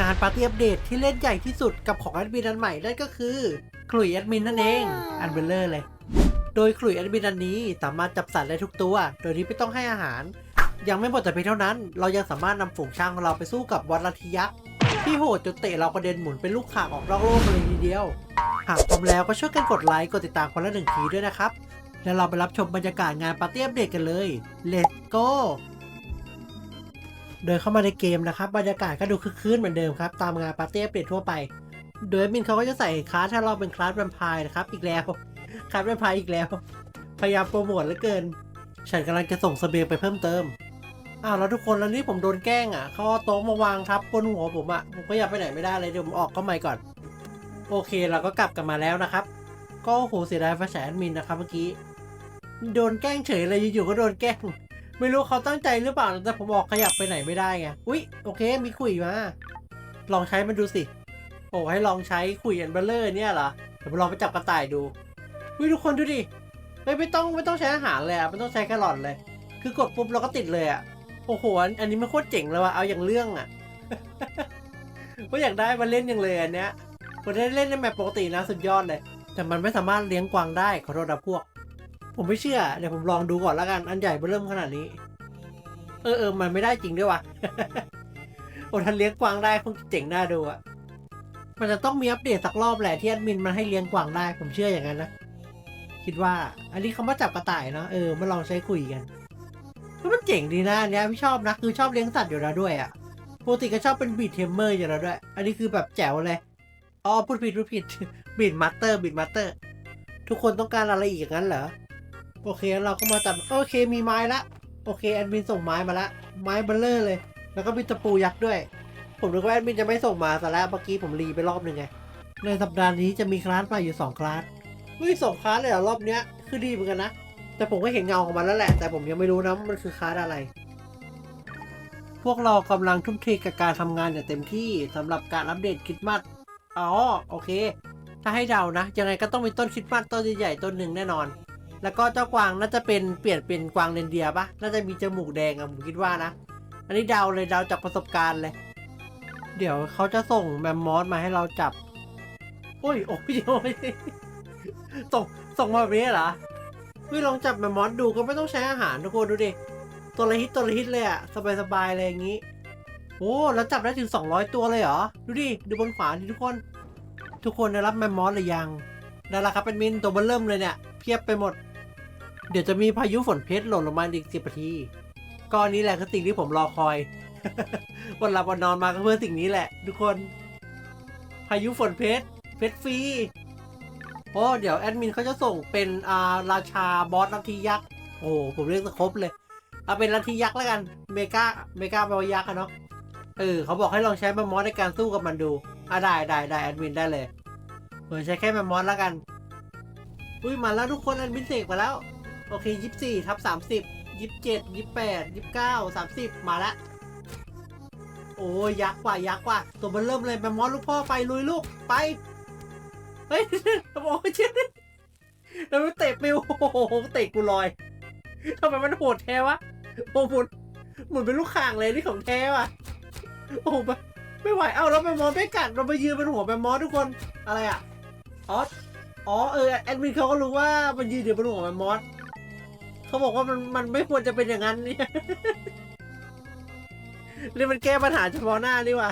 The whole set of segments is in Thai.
งานปาร์ตี้อัปเดตที่เล่นใหญ่ที่สุดกับของแอดมินอันใหม่นั่นก็คือขลุ่ยแอดมินนั่นเอง อันเบลเลอร์เลย โดยขลุ่ยแอดมินอันนี้สามารถจับสัตว์ได้ทุกตัว โดยที่ไม่ต้องให้อาหาร ยังไม่หมดแต่เพียงเท่านั้น เรายังสามารถนำฝูงช้างของเราไปสู้กับวัดลัทธิยักษ์ที่โหดจนเตะเรากระเด็นหมุนเป็นลูกข่างออกนอกโลกเลยทีเดียว หากพร้อมแล้วก็ช่วยกันกดไลค์กดติดตามคนละหนึ่งทีด้วยนะครับ แล้วเราไปรับชมบรรยากาศงานปาร์ตี้อัปเดตกันเลย Let's go เดินเข้ามาในเกมนะครับบรรยากาศก็ดูคึกคืนเหมือนเดิมครับตามงานปาร์ตี้อัปเดตทั่วไป โดยมินเขาก็จะใส่คลาสถ้าเราเป็นคลาสแวมไพร์นะครับอีกแล้วคลาสแวมไพร์อีกแล้ว พยายามโปรโมทเหลือเกิน ฉันกำลังจะส่งเสบียงไปเพิ่มเติมอ้าวแล้วทุกคนแล้วนี่ผมโดนแกล้งอะเขาเอาโต๊ะมาวางทับบนหัวผมอะผมก็อยากไปไหนไม่ได้เลยเดี๋ยวผมออกเข้ามาก่อน โอเคเราก็กลับกันมาแล้วนะครับ ก็โหเสียดายไฟฉาแอดมินนะครับเมื่อกี้ โดนแกล้งเฉยเลยอยู่ๆก็โดนแกล้ง ไม่รู้เขาตั้งใจหรือเปล่าแต่ผมบอกขยับไปไหนไม่ได้ไงอุ๊ยโอเคมีขุยมา ลองใช้มันดูสิโอ้ให้ลองใช้ขุยอันเบลเลอร์เนี่ยเหรอเดี๋ยวลองไปจับกระต่ายดูอุ๊ยทุกคนดูดิไม่ไม่ต้องไม่ต้องใช้อาหารเลยอะไม่ต้องใช้แครอทเลย คือกดปุ๊บเราก็ติดเลยอะโอ้โหอันอันนี้มันโคตรเจ๋งเลยว่ะเอาอย่างเรื่องอะก็อยากได้มาเล่นอย่างเลยอันเนี้ยผมได้เล่นในแมปปกตินะสุดยอดเลย แต่มันไม่สามารถเลี้ยงกวางได้ขอโทษนะพวก ผมไม่เชื่อ เดี๋ยวผมลองดูก่อนแล้วกัน อันใหญ่เริ่มขนาดนี้ เออเออมันไม่ได้จริงด้วยวะโอ้ทันเลี้ยงกวางได้คงเจ๋งน่าดูอะมันจะต้องมีอัปเดตสักรอบแหละที่แอดมินมันให้เลี้ยงกวางได้ ผมเชื่ออย่างนั้นนะ คิดว่า อันนี้เขามาจับกระต่ายเนาะ เออมาลองใช้คุยกันก็มันเจ๋งดีนะเนี้ยพี่ชอบนะคือชอบเลี้ยงสัตว์อยู่แล้วด้วยอะปกติก็ชอบเป็นบีดเทมเมอร์อยู่แล้วด้วย อันนี้คือแบบแจ๋วเลย อ๋อพูดผิดพูดผิดบีดมาสเตอร์บีดมาสเตอร์ ทุกคนต้องการอะไรอีกงั้นเหรอ โอเคเราก็มาตัดโอเคมีไม้ละโอเคแอดมินส่งไม้มาละไม้เบลเลอร์เลย แล้วก็มีตะปูยักษ์ด้วย ผมนึกว่าแอดมินจะไม่ส่งมาแต่แล้วเมื่อกี้ผมรีไปรอบหนึ่งไงในสัปดาห์นี้จะมีคลาสใหม่อยู่2คลาสเฮ้ยสองคลาสเลยเหรอรอบเนี้ยคือดีเหมือนกันนะแต่ผมก็เห็นเงาของมันแล้วแหละ แต่ผมยังไม่รู้นะมันคือคลาสอะไร พวกเรากำลังทุ่มเทกับการทำงานอย่างเต็มที่สำหรับการอัปเดตคริดมัดอ๋อโอเค ถ้าให้เดานะยังไงก็ต้องมีต้นคริดมัดต้นใหญ่ๆต้นหนึ่งแน่นอน แล้วก็เจ้ากวางน่าจะเป็นเปลี่ยนเป็นกวางเรนเดียร์ปะน่าจะมีจมูกแดงอะผมคิดว่านะ อันนี้เดาเลยเดาจากประสบการณ์เลย เดี๋ยวเขาจะส่งแมมมอสมาให้เราจับ โอ้ยโอ้ยโอ้ยส่งส่งมาแบบนี้เหรอเฮ้ยลองจับแมมมอสดูก็ไม่ต้องใช้อาหารทุกคนดูดิ ตัวละฮิตตัวละฮิตเลยอะสบายๆเลยอย่างนี้ โอ้แล้วจับได้ถึง 200 ตัวเลยเหรอ ดูดิ ดูบนขวาดิทุกคน ทุกคนได้รับแมมมอสหรือยังได้แล้วครับเป็นมินตัวเบนเริ่มเลยเนี่ย เพียบไปหมด เดี๋ยวจะมีพายุฝนเพชรหล่นลงมาอีกสิบนาทีก็อนนี้แหละคือสิ่งที่ผมรอคอย วันหลับวันนอนมาก็เพื่อสิ่งนี้แหละ ทุกคน พายุฝนเพชร เพชรฟรีโอ้เดี๋ยวแอดมินเขาจะส่งเป็นอ่าราชาบอสลัทธิยักษ์ โอ้ผมเรียกสครบเลยเอาเป็นลัทธิยักษ์แล้วกัน เมกาเมกาแปลว่ายักษ์อะเนาะ เออเขาบอกให้ลองใช้แมมมอสในการสู้กับมันดูอะได้ได้ได้แอดมินได้เลยเออใช้แค่แมมมอสแล้วกัน อุ้ยมาแล้วทุกคนแอดมินเสกมาแล้ว โอเคยี่สี่ทับสามสิบยี่เจ็ดยี่แปดยี่เก้าสามสิบมาละ โอ้ยยักษ์กว่ายักษ์กว่า ตัวมันเริ่มเลยแมมมอสลูกพ่อไปลุยลูกไป เฮ้ยโอ้ยเช็ดแล้วมันเตะปิวโอ้โหเตะกูลอยทำไมมันโหดแท้วะโอ้โหหมุนหมุนเป็นลูกข่างเลยนี่ของแท้ว่ะโอ้ไม่ไม่ไหว เอ้าแล้วแมมมอสไม่กัด เราไปยืนเป็นหัวแมมมอสทุกคน อะไรอะ อ๋อ อ๋อ เออ แอดมินเขาก็รู้ว่ามันยืนอยู่บนหัวแมมมอส เขาบอกว่ามันมันไม่ควรจะเป็นอย่างนั้นเนี่ยนี่มันแก้ปัญหาเฉพาะหน้านี่ว่ะ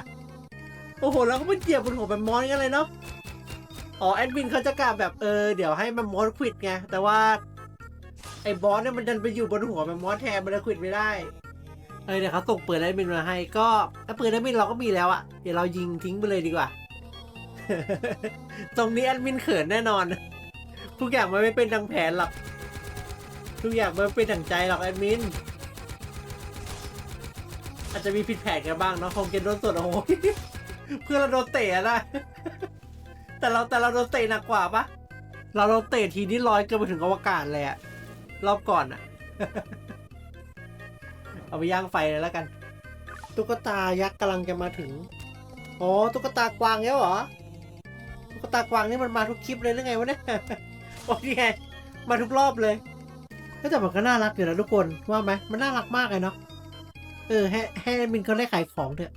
โอ้โหแล้วก็มันเหยียบบนหัวแมมมอสกันเลยเนาะอ๋อแอดมินเขาจะกล่าวแบบเออเดี๋ยวให้แมมมอสควิดไงแต่ว่าไอ้บอสเนี่ยมันดันไปอยู่บนหัวแมมมอสแทนมันเลยควิดไม่ได้เออเดี๋ยวเขาส่งปืนแอดมินมาให้ก็ถ้าปืนแอดมินเราก็มีแล้วอะเดี๋ยวเรายิงทิ้งไปเลยดีกว่า ตรงนี้แอดมินเขินแน่นอนทุกอย่างมันไม่เป็นดังแผนหรอก ทุกอย่างมันเป็นดังใจหรอกแอดมิน อาจจะมีผิดแผนกันบ้างเนาะคงเกนโดนสดโอ้โหเพื่อเราโดนเตะนะ แต่เราแต่เราโดนเตะหนักกว่าปะเราโดนเตะทีนี้ลอยเกินไปถึงอวกาศเลยอะรอบก่อนอะเอาไปย่างไฟเลยแล้วกัน ตุ๊กตายักษ์กำลังจะมาถึงอ๋อตุ๊กตากวางแล้วเหรอตุ๊กตากวางนี่มันมาทุกคลิปเลยหรือไงวะเนี่ยโอ้ยไงมาทุกรอบเลย แต่มันก็น่ารักอยู่นะทุกคนว่าไหมมันน่ารักมากเลยเนาะเออให้ให้มินเขาได้ขายของเถอะ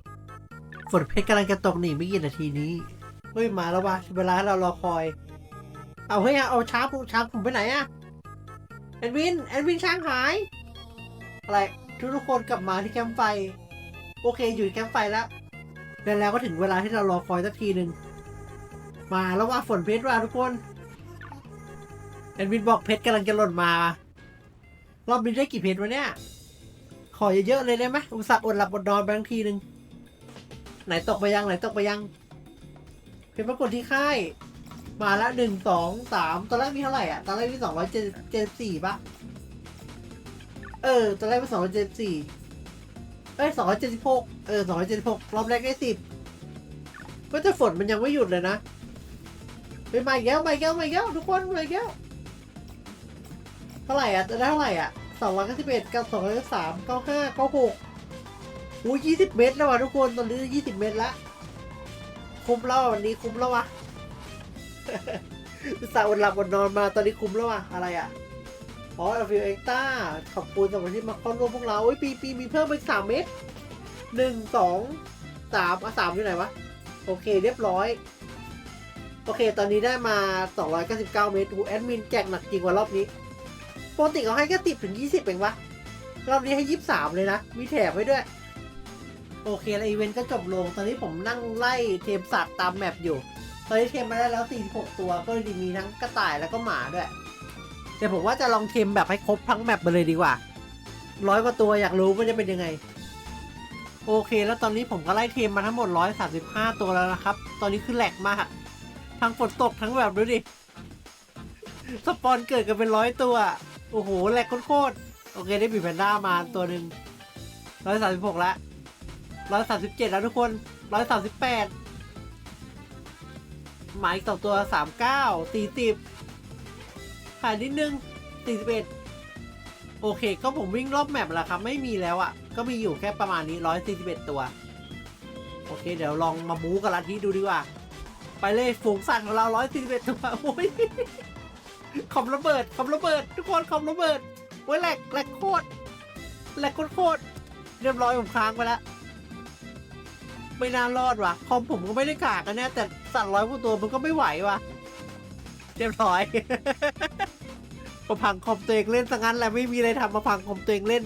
ฝนเพชรกำลังจะตกหนีไม่กี่นาทีนี้เฮ้ยมาแล้ววะเวลาเรารอคอย เอาเฮ้ยเอาช้างผมช้างผมไปไหนอะแอนวินแอนวินช้างหายอะไรทุกทุกคนกลับมาที่แคมป์ไฟ โอเคอยู่ที่แคมป์ไฟแล้วแล้วแล้วก็ถึงเวลาที่เรารอคอยสักทีหนึ่งมาแล้วว่าฝนเพชรว่าทุกคนแอนวินบอกเพชรกำลังจะหล่นมา รอบนี้ได้กี่เพชรวะเนี่ย ขอเยอะๆเลยได้ไหมอุตส่าห์อดหลับอดนอนไปทั้งทีหนึ่งไหนตกไปยังไหนตกไปยัง เพชรปรากฏที่ค่าย มาละหนึ่งสองสามตอนแรกมีเท่าไหร่อะ ตอนแรกมีสองร้อยเจ็ดเจ็ดสี่ปะเออ ตอนแรกมีสองร้อยเจ็ดสี่เอ้ยสองร้อยเจ็ดสิบหกเออสองร้อยเจ็ดสิบหกรอบแรกได้สิบก็จะฝนมันยังไม่หยุดเลยนะไปมาอีกแล้วมาอีกแล้วมาอีกแล้วทุกคนมาอีกแล้ว เท่าไหร่อะจะได้เท่าไหร่อะสองร้อยเก้าสิบเอ็ดกับสองร้อยสามเก้าห้าเก้าหกอู้ยี่สิบเมตรแล้วว่ะทุกคนตอนนี้ยี่สิบเมตรละคุ้มแล้ววันนี้คุ้มแล้ววะสาห์อดหลับอดนอนมาตอนนี้คุ้มแล้วว่ะอะไรอะอ๋อเอฟิวเอ็กต้าขอบคุณสำหรับที่มาเข้าร่วมพวกเราโอ้ยปีปีมีเพิ่มไปสามเมตรหนึ่งสองสามอะสามอยู่ไหนวะ โอเคเรียบร้อย โอเค ตอนนี้ได้มา 299 เมตรหูแอดมินแจกหนักจริงกว่ารอบนี้ ปกติเขาให้แค่ติดถึง20เองวะ รอบนี้ให้23เลยนะ มีแถมไว้ด้วย โอเค แล้วอีเวนต์ก็จบลง ตอนนี้ผมนั่งไล่เทมสัตว์ตามแมปอยู่ ตอนนี้เทมมาได้แล้ว 46 ตัว ก็เลยมีทั้งกระต่ายแล้วก็หมาด้วยเดี๋ยวผมว่าจะลองเทมแบบให้ครบทั้งแมปไปเลยดีกว่า ร้อยกว่าตัวอยากรู้ว่าจะเป็นยังไง โอเค แล้วตอนนี้ผมก็ไล่เทมมาทั้งหมด 135 ตัวแล้วนะครับ ตอนนี้คือแหลกมาก ทั้งฝนตกทั้งแบบดูดิ สปอนเกิดกันเป็นร้อยตัว โอ้โหแหลกโคตรโอเคได้บีแพนด้ามาตัวหนึ่ง136แล้ว137แล้วทุกคน138หมายอีกสองตัว39 40ผ่านนิดนึง41โอเค ก็ผมวิ่งรอบแมปแล้วครับ ไม่มีแล้วอะ่ะ ก็มีอยู่แค่ประมาณนี้141ตัว โอเค เดี๋ยวลองมาบู๊กับลัทธิดูดีกว่า ไปเลยฝูงสัตว์ของเรา141ตัวโอ้ย คอมระเบิดคอมระเบิด ทุกคนคอมระเบิดโอ้ยแหลกแหลกโคตรแหลกโคตรเรียบร้อยผมค้างไปแล้วไม่น่ารอดว่ะคอมผมก็ไม่ได้กากกันแน่แต่สัตว์ร้อยกว่าตัวมันก็ไม่ไหวว่ะเรียบร้อยมาพังคอมตัวเองเล่นซะงั้นแหละไม่มีอะไรทำมาพังคอมตัวเองเล่น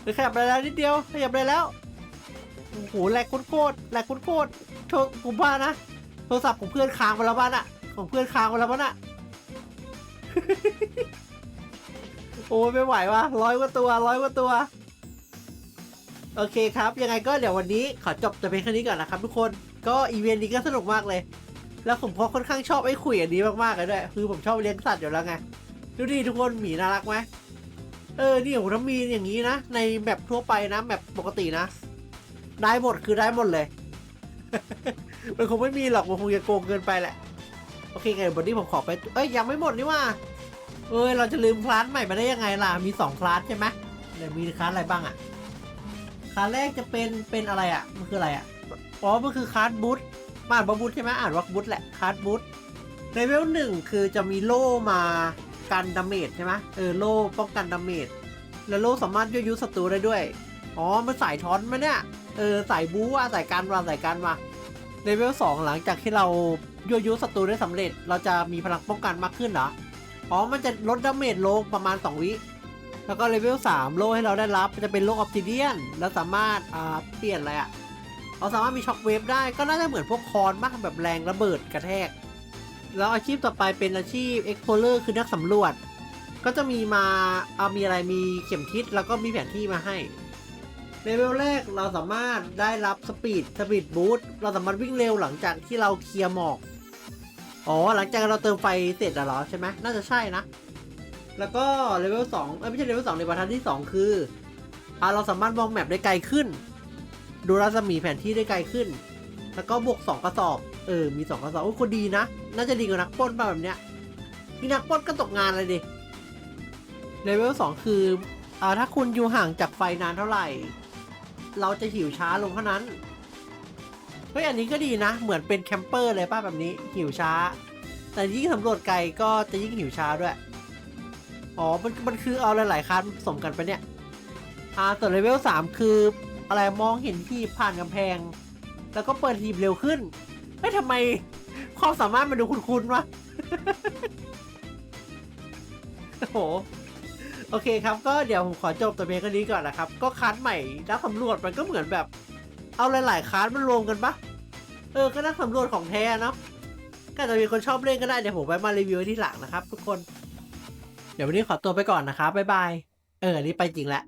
เดี๋ยวขยับได้แล้วนิดเดียวขยับได้แล้วโอ้โหแหลกโคตรแหลกโคตรโทรผมว่านะโทรศัพท์ของเพื่อนค้างไปแล้วบ้านอะของเพื่อนค้างไปแล้วบ้านอะ โอ้ยไม่ไหวว่ะร้อยกว่าตัวร้อยกว่าตัว โอเคครับ ยังไงก็เดี๋ยววันนี้ขอจบจะเป็นแค่นี้ก่อนนะครับทุกคนก็อีเวนต์นี้ก็สนุกมากเลย แล้วผมก็ค่อนข้างชอบไอ้ขุยอันนี้มากๆเลยด้วยคือผมชอบเลี้ยงสัตว์อยู่แล้วไงดูดิทุกคนหมีน่ารักไหมเออนี่โอ้โหถ้ามีอย่างนี้นะ ในแบบทั่วไปนะแบบปกตินะ ได้หมดคือได้หมดเลย มันคงไม่มีหรอกมันคงจะโกงเกินไปแหละ โอเคไงวันนี้ผมขอไป เอ้ยยังไม่หมดนี่ว่า เอ้ยเราจะลืมคลาสใหม่มาได้ยังไงล่ะ มีสองคลาสใช่ไหมเดี๋ยวมีคลาสอะไรบ้างอะ คลาสแรกจะเป็นเป็นอะไรอะ มันคืออะไรอะ อ๋อ มันคือคลาสบูทมาอ่านว่าบูทใช่ไหมอ่านว่าบูทแหละคลาร์ดบูทเลเวลหนึ่งคือจะมีโล่มากันดาเมจใช่ไหมเออโล่ป้องกันดาเมจ แล้วโล่สามารถยั่วยุศัตรูได้ด้วย อ๋อ มันสายทอนไหมเนี่ย เออสายบูว่าสายการวางสายการมาเลเวลสองหลังจากที่เรายั่วยุศัตรูได้สำเร็จ เราจะมีพลังป้องกันมากขึ้นเหรอ อ๋อ มันจะลดดาเมจลงประมาณ 2 วิ แล้วก็เลเวล3โล่ให้เราได้รับจะเป็นโล่ออ s ซิเดียน แล้วสามารถอ่าเปลี่ยนอะไรอะเราสามารถมีช็อคเวฟได้ก็น่าจะเหมือนพวกคอนมากแบบแรงระเบิดกระแทก แล้วอาชีพต่อไปเป็นอาชีพ Explorer คือนักสำรวจ ก็จะมีมาเอามีอะไรมีเข็มทิศแล้วก็มีแผนที่มาให้เลเวลแรกเราสามารถได้รับสปีดสปีดบูทเราสามารถวิ่งเร็วหลังจากที่เราเคลียร์หมอก อ๋อหลังจากเราเติมไฟเสร็จแล้วเหรอใช่ไหมน่าจะใช่นะ แล้วก็เลเวลสองเอ้ยไม่ใช่เลเวลสองในบรรทัดที่สองคืออ่าเราสามารถมองแมปได้ไกลขึ้น ดูรัศมีแผนที่ได้ไกลขึ้น แล้วก็บวกสองกระสอบ เออ มีสองกระสอบโอ้คนดีนะ น่าจะดีกว่านักปล้นป่ะแบบเนี้ยมีนักปล้นก็ตกงานเลยดิเลเวลสองคืออ่าถ้าคุณอยู่ห่างจากไฟนานเท่าไหร่ เราจะหิวช้าลงเท่านั้น เฮ้ยอันนี้ก็ดีนะ เหมือนเป็นแคมเปอร์เลยป่ะแบบนี้หิวช้า แต่ยิ่งสำรวจไกลก็จะยิ่งหิวช้าด้วย อ๋อ มันมันคือเอาหลายๆคันผสมกันไปเนี่ย อ่าส่วนเลเวลสามคือ อะไรมองเห็นที่ผ่านกำแพง แล้วก็เปิดทีมเร็วขึ้นเฮ้ยทำไมความสามารถมันดูคุ้นๆวะโอ้โหโอเคครับก็เดี๋ยวผมขอจบตัวเพียงนี้ก่อนนะครับ ก็คัสใหม่นักสำรวจมันก็เหมือนแบบ เอาหลายๆคัสมันรวมกันปะเออก็นักสำรวจของแท้เนาะก็จะมีคนชอบเล่นก็ได้เดี๋ยวผมไปมารีวิวที่หลังนะครับ ทุกคน เดี๋ยววันนี้ขอตัวไปก่อนนะครับบ๊ายบาย เอออันนี้ไปจริงแหละ